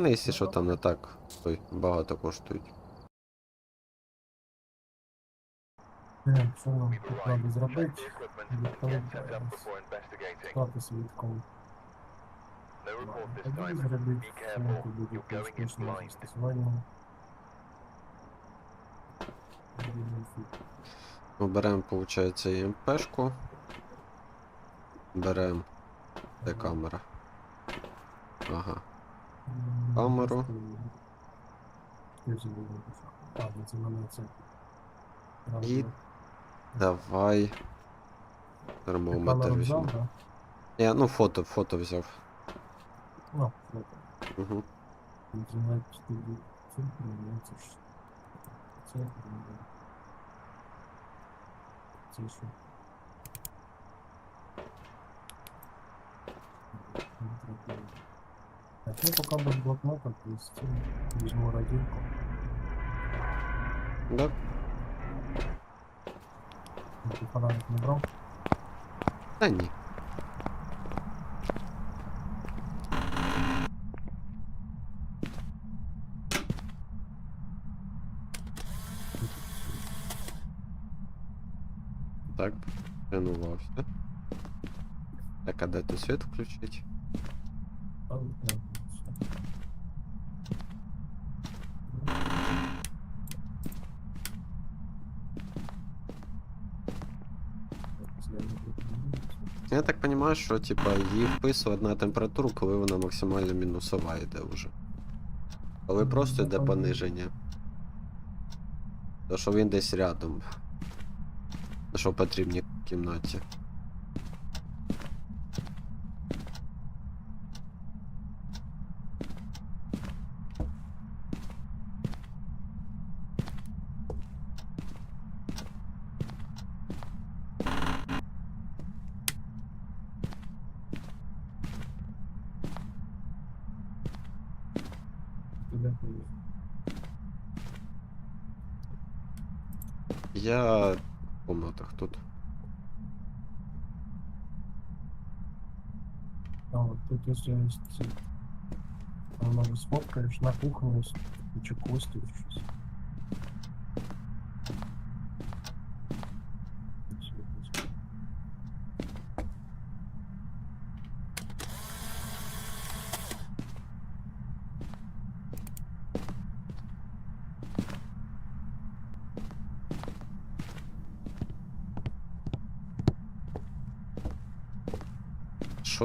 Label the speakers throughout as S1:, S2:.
S1: Вони, якщо що, там не так ой, багато коштують.
S2: Не, що нам тут треба зробити? Відповідь стати. Тоді зробити сумку буде успішне застосування.
S1: Ми беремо, виходить, ЄМПшку. Беремо. Де камера? Ага. Камеру.
S2: Я забув. А, ну це мене це.
S1: І Давай. Термометр
S2: Камеру
S1: візьму.
S2: взяв, да?
S1: Я, ну, фото, фото взяв.
S2: Ну, фото.
S1: Угу.
S2: Називають тоді цифри, ну це ж. Це ну, Це що? Так, ну пока без блокнота, то есть э, візьму радійку.
S1: Да.
S2: Ти фонарик не брав?
S1: Та ні. Так, тренувався. Так, а де тут світ включить?
S2: А, да, все.
S1: Я так розумію, що типа її вписує на температуру, коли вона максимально мінусова йде вже. Коли просто йде пониження. То що він десь рядом. Що потрібні в кімнаті. Я в комнатах тут.
S2: А вот тут если есть ці- там може сфоткаєш на кухню ось куча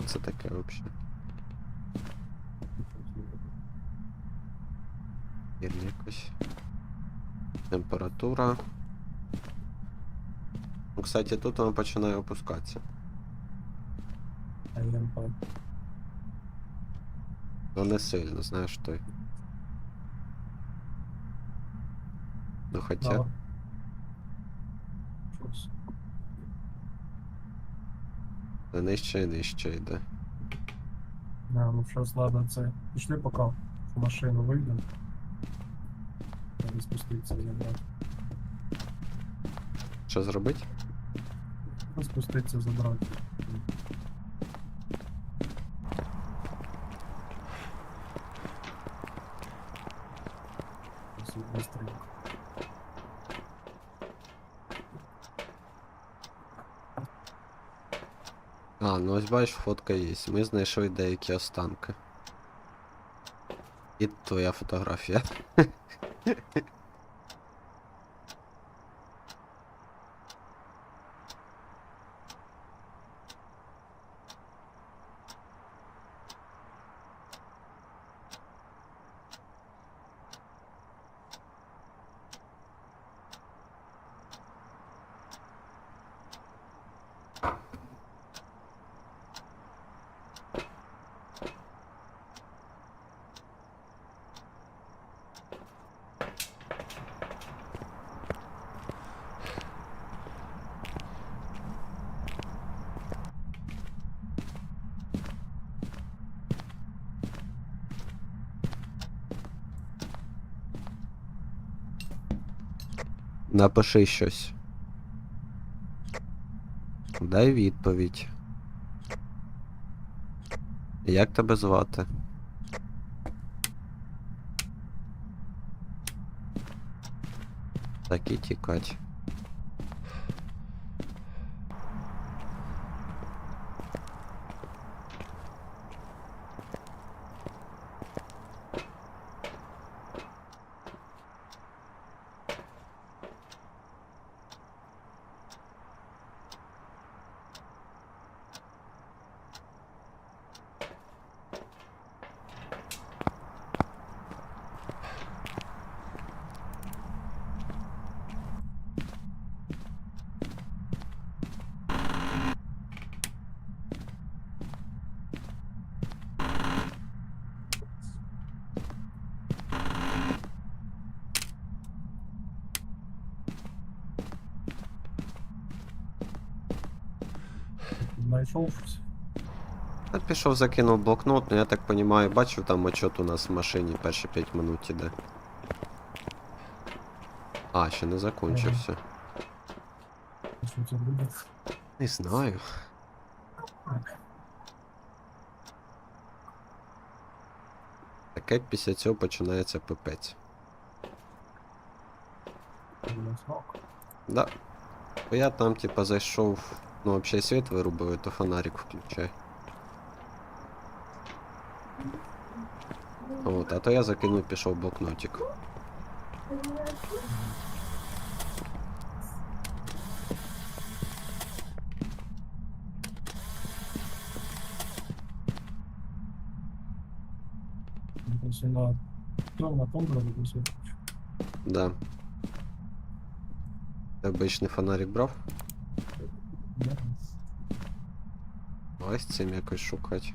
S1: це таке взагалі? Гірня якось. Температура. Ну, кстати, тут вона починає опускатися.
S2: А ЄМП.
S1: Ну не сильно, знаєш той. Ну хоча. Та нижче і нижче йде.
S2: Да, ну що ладно, це. Пішли поки в машину вийдемо. Треба спуститися забрати.
S1: Що
S2: зробити? Спуститися забрати. Ось і быстренько.
S1: А, ну ось бач, фотка є. Ми знайшли деякі останки. І твоя фотографія. Напиши щось. Дай відповідь. Як тебе звати? Так і тікать.
S2: Знайшов щось.
S1: Я пішов, закинув блокнот, ну я так розумію, бачив там отчет у нас в машині перші 5 минут іде. А, ще не закончився.
S2: Що це буде?
S1: Не знаю. Таке після цього починається пипець.
S2: Не знак.
S1: Да. Бо я там, типа, зайшов, ну, взагалі світ вирубили, то фонарик включай. От, а то я закинув, пішов блокнотик.
S2: Якщо на том, на том дрогі досі.
S1: Да. Ти обичний фонарик брав? Ось цим якось шукати.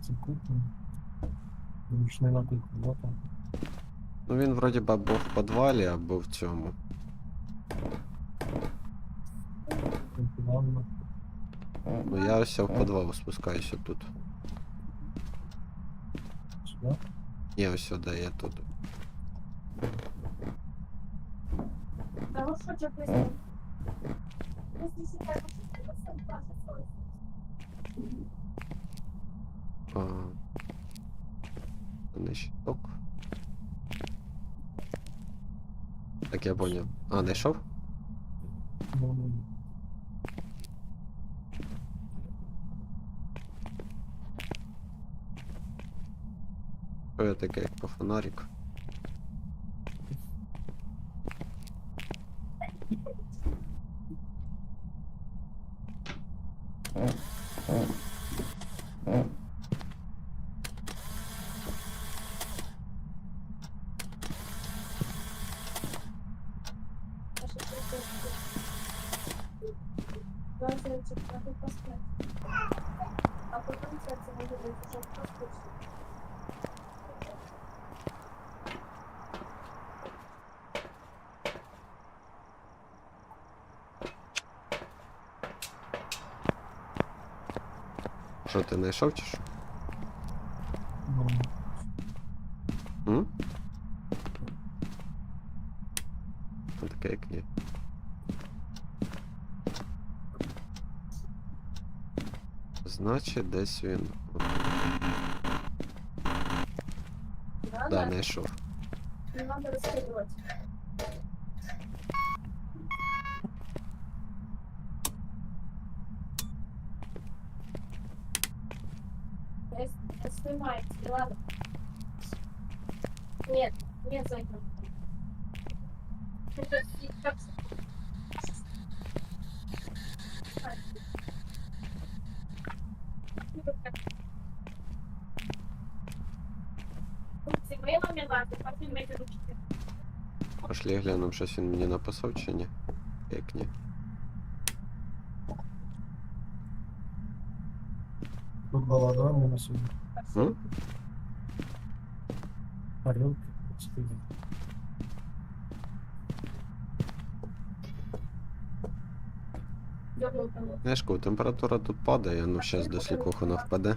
S2: Це кухня. Ручний на кухні, да, там.
S1: Ну він вроді би або в підвалі, або в цьому. Ну я ось в підвал спускаюся тут.
S2: Сюди.
S1: Ні, ось сюди, я тут. Не щиток. Так я поняв. А, знайшов? Що я таке, як по фонарик?
S3: Двадцать четвертый поспать. А потом сердце быть уже просто
S1: Що ти знайшов чи що? Значить, десь він.
S3: надо,
S1: Да, знайшов.
S3: не надо раскидывать. Снимайте, ладно. Нет, нет, Зайка. Это как
S1: Пошли глянемо, щось він мені написав чи ні. Як ні.
S2: Тут баладан на собі.
S1: М? Знаєш, температура тут падає, ну зараз до слікоху вона впаде.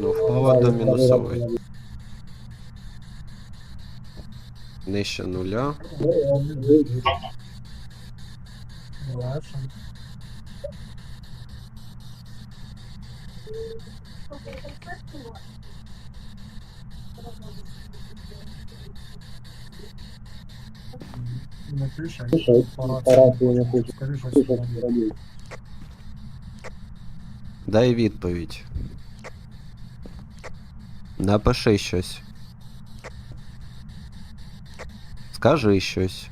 S1: Ну, впала до мінусової. Нижче нуля.
S2: Легше. Не пише,
S4: Рацію не хочу.
S2: Скажи, що
S4: Що
S2: сьогодні.
S4: ти робив?
S1: Дай відповідь. Напиши щось. Скажи щось.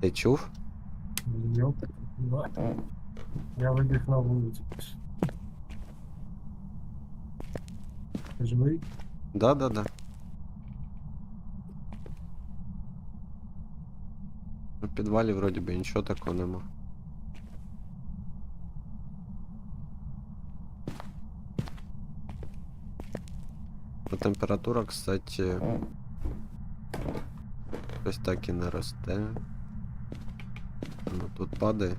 S1: Ти чув?
S2: Йоп. Я вибіг на вулицю. Ти живий?
S1: Да-да-да. У підвалі вроді би нічого такого нема. Ну, температура, кстати, ось так і не росте. Ну, тут падає.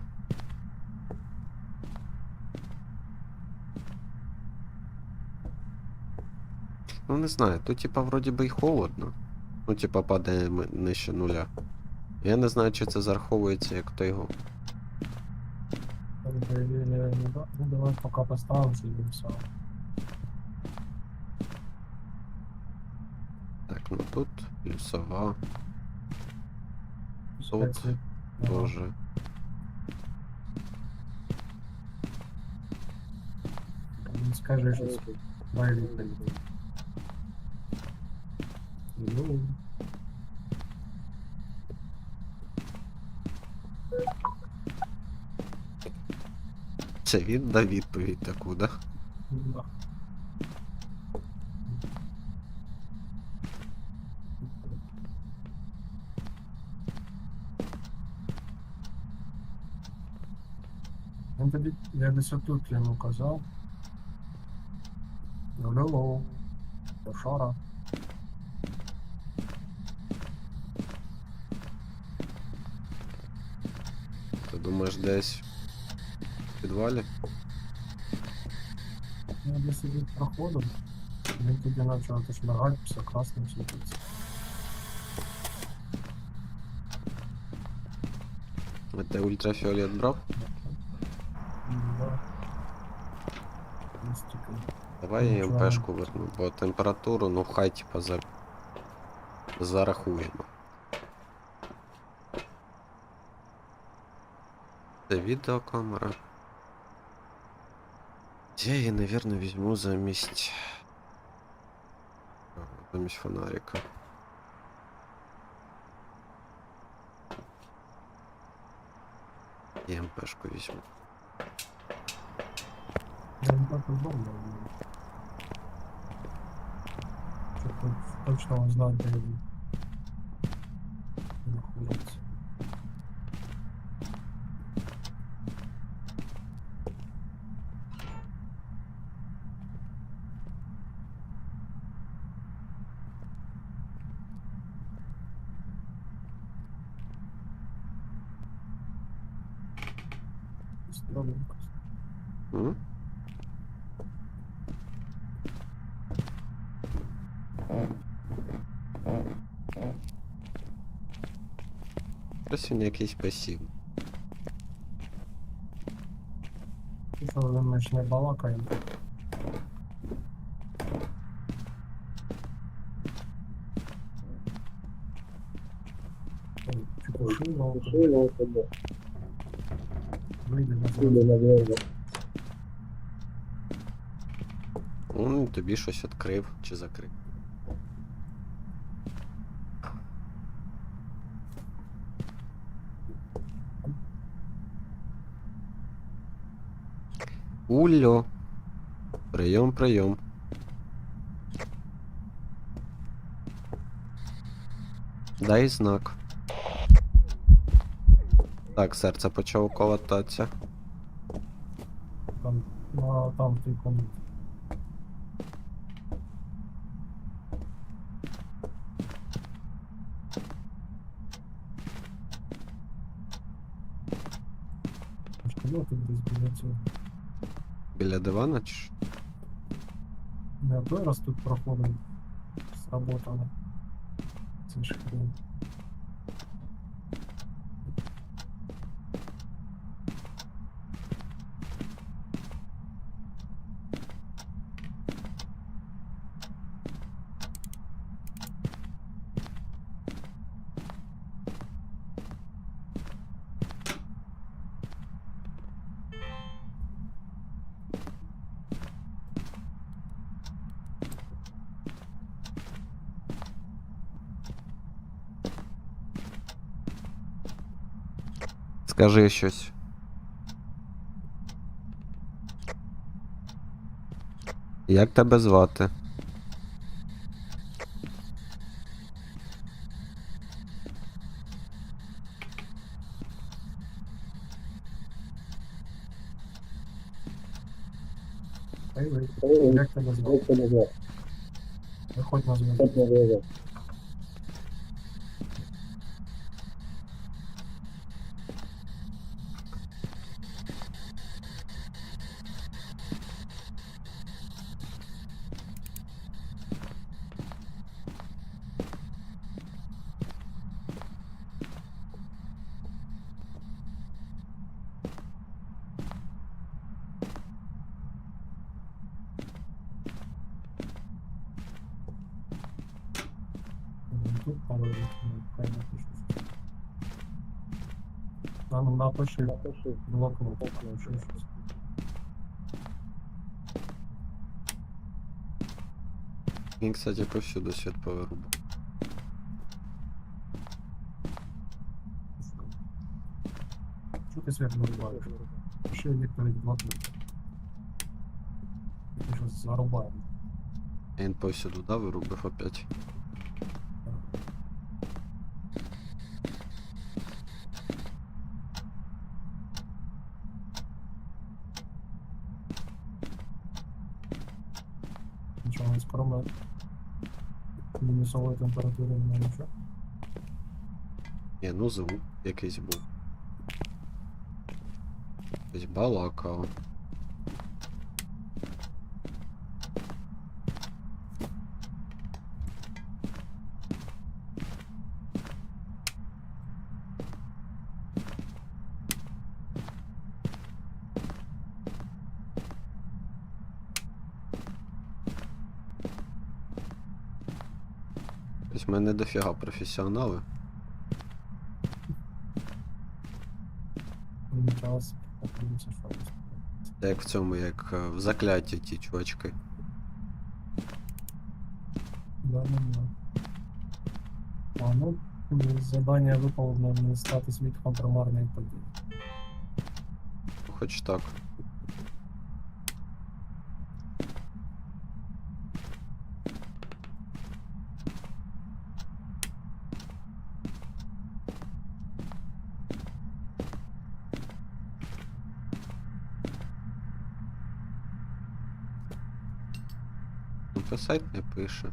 S1: Ну не знаю, тут типа вроді би й холодно. Ну, типа падає нижче нуля. Я не знаю, чи це зараховується як той його.
S2: Ну давай поки поставимося і все.
S1: Так, ну тут плюсова Тут
S2: світ. Ага.
S1: тоже.
S2: Він скаже, що це дай відповідь. Ну,
S1: Це він дав відповідь таку, да?
S2: да. Він тоді, я десь отут йому казав. Лоло, Шара.
S1: Ти думаєш десь в підвалі?
S2: Я десь від проходу. Він тоді почав теж мигати, все красним світиться.
S1: А ти ультрафіолет Давай я. МПшку верну, бо температуру, ну хай типа за... зарахуємо. Це відеокамера. Я її, наверное, візьму замість. Замість фонарика. Я МПшку візьму.
S2: Я не так удобно. Щоб хоч точно знати, де він знаходиться. Стрімко.
S1: М? Ось він якийсь пасів.
S2: Ми ж не балакаємо. Вийде на
S4: Сюди.
S1: Он тобі щось відкрив чи закрив. Ульо. Прийом, прийом. Дай знак. Так, серце почало колотатися.
S2: там, на, там тій комнаті. було тут десь біля цього.
S1: Біля дивана чи що?
S2: Не той тут проходив. Сработало. Це ж хрень.
S1: Скажи щось. Як тебе звати?
S2: Ей, ви, як тебе звати?
S4: Як тебе звати?
S2: Виходь на зв'язок.
S4: Як тебе звати?
S2: Ну, Тут пару ну, хай напишуть. А ну напиши
S4: Напиши.
S2: блок лог, ще щось.
S1: Він, кстати, повсюду світ повирубав.
S2: Що ти свят вирубаєш? Ще відповідь блок лог. Ти щось зарубаємо.
S1: Він повсюду, да, вирубив опять.
S2: Нічого не скромно. Мінусової температури немає нічого.
S1: Ні, ну звук якийсь був. Якийсь балакав. В мене дофіга професіонали.
S2: Тут.
S1: Як в цьому, як е, в закляті ті чувачки.
S2: Да, ну, да. А, ну, задання виповнено стати свідком примарної події.
S1: Хоч так. Ну, писать не пише.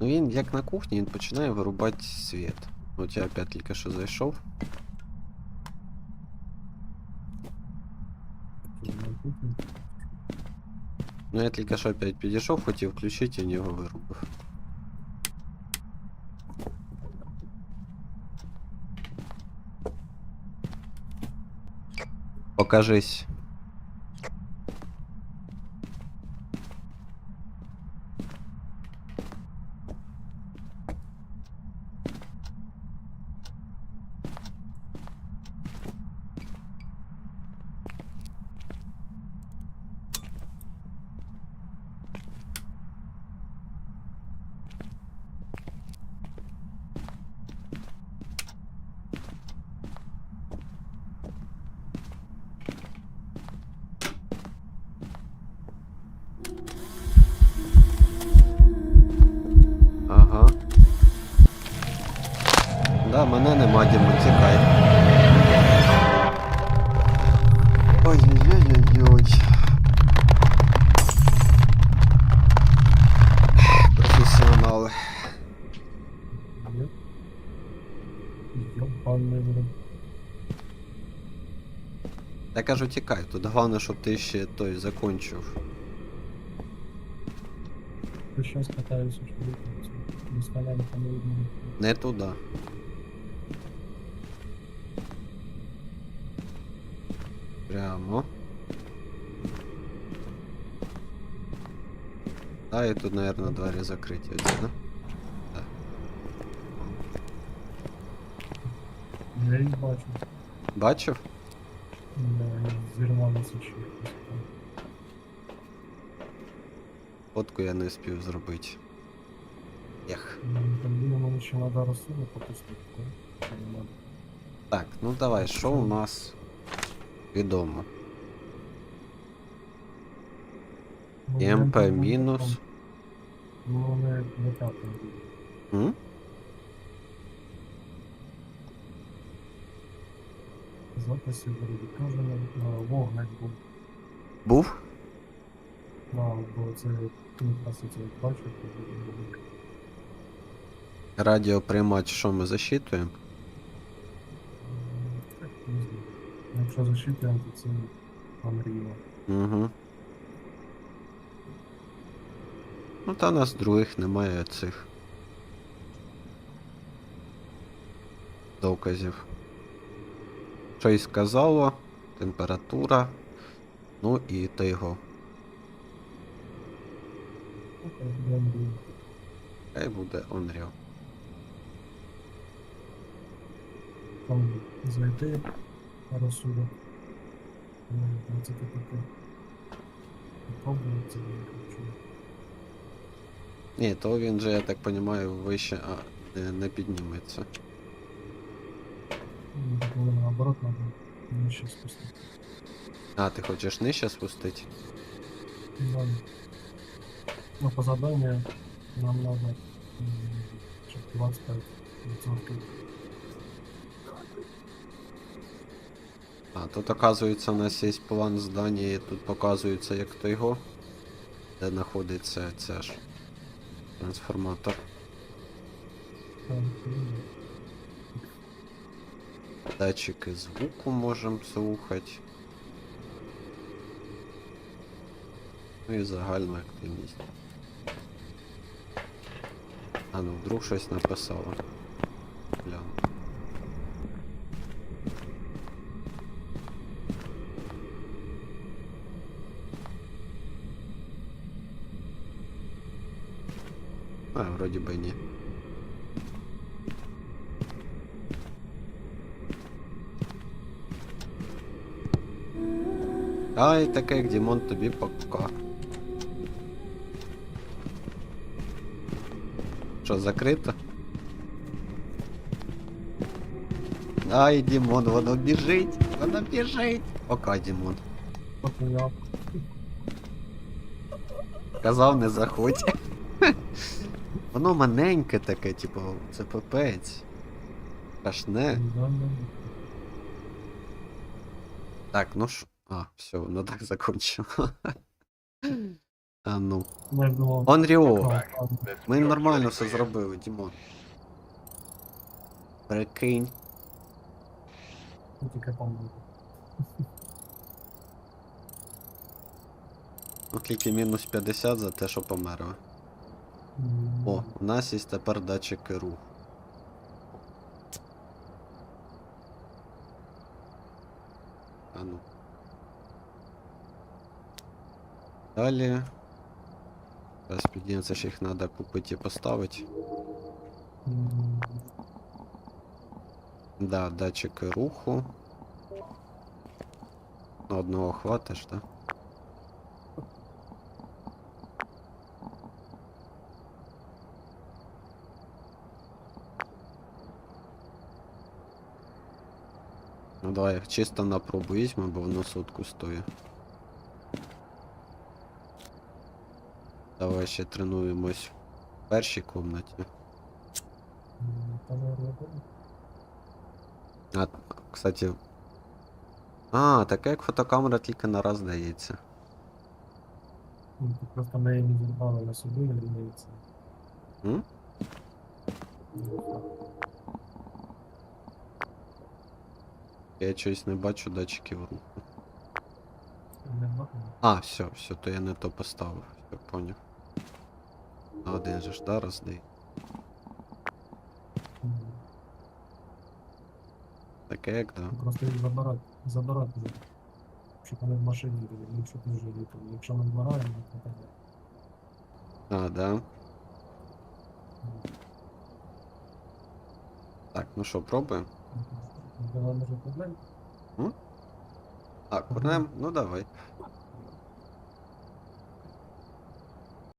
S1: Ну він як на кухні, він починає вирубати світ. От я опять тільки що зайшов. Ну я тільки що опять підійшов, хотів включити, і в нього вирубив. Покажись. нема, Діма, тікай. Ой-ой-ой-ой-ой. Професіонали. Я кажу, тікай, тут головне, щоб ти ще той закончив.
S2: Сейчас катаюсь, не Не
S1: туда. Прямо. А, і тут, наверное, двері закриті. Оці, да?
S2: Я їх бачу.
S1: Бачив?
S2: Да, зірвалися ще.
S1: Фотку я не спів зробити. Ех.
S2: Там думаю, ще треба розсуду попустити. не?
S1: Так, ну давай, що у нас відомо?
S2: Ну,
S1: МП
S2: я
S1: мінус.
S2: там- Ну, не, не так. не буде.
S1: М?
S2: Записи вроді кажемо, вогник був.
S1: Був?
S2: Да, бо це ну, якраз я це бачу, то буде.
S1: Радіоприймач, що ми засчитуємо?
S2: М, так, не знаю. Якщо защитуємо, то це Unreal.
S1: Угу. Ну та нас других немає цих доказів. Що й сказало, температура, ну і
S2: я
S1: Хай буде Unreal.
S2: Там зайти розсудок. Ну, ну, це таке. Попробувати це не хочу.
S1: Ні, то він же, я так розумію, вище а, не, не підніметься.
S2: Ну, так наоборот надо нижче спустити.
S1: А, ти хочеш нижче спустити?
S2: Да. Ну, по заданию нам надо м, щоб 25 відсотків.
S1: А, тут оказується у нас є план здання, і тут показується як то його, де знаходиться ця ж трансформатор. Датчики звуку можемо слухати. Ну і загальна активність. А ну, вдруг щось написало. Гляну. А, вроді би ні. Ай, таке як Дімон тобі пока. Що, закрито? Ай, Дімон, воно біжить! Воно біжить! Пока, Дімон.
S2: Поки я
S1: Казав, не заходь. Воно маленьке таке, типу, це пипець. Страшне. Так, ну ж. А, все, воно так закончило. А ну.
S2: а, а,
S1: Ми нормально все зробили, Дімон. Прикинь.
S2: ну.
S1: Ну тільки мінус 50 за те, що померли.
S2: М,
S1: О, у нас є тепер датчики руху. А ну. Далі. Зараз підніметься, що їх треба купити і поставити.
S2: м,
S1: Да, датчики руху. На одного хватиш, так? Ну Давай чисто на пробу візьмемо, бо воно сотку стоїть. Давай ще тренуємось в першій
S2: буде.
S1: А, кстати. А, така як фотокамера тільки на раз дається.
S2: Ну, просто її не зірвали на собі, не лінується.
S1: М? Я щось не бачу датчиків руху. А, все, все, то я не то поставив. Все, поняв. А один же ж, да.
S2: Мгм.
S1: Таке як да.
S2: Просто їх забирати, забирати вже. Щоб вони в машині були, ну, щоб не жили. там. Якщо ми вмираємо, то так.
S1: А, да. Так, ну що, пробуємо?
S2: Давай може проблем.
S1: А, курнем? Ну давай.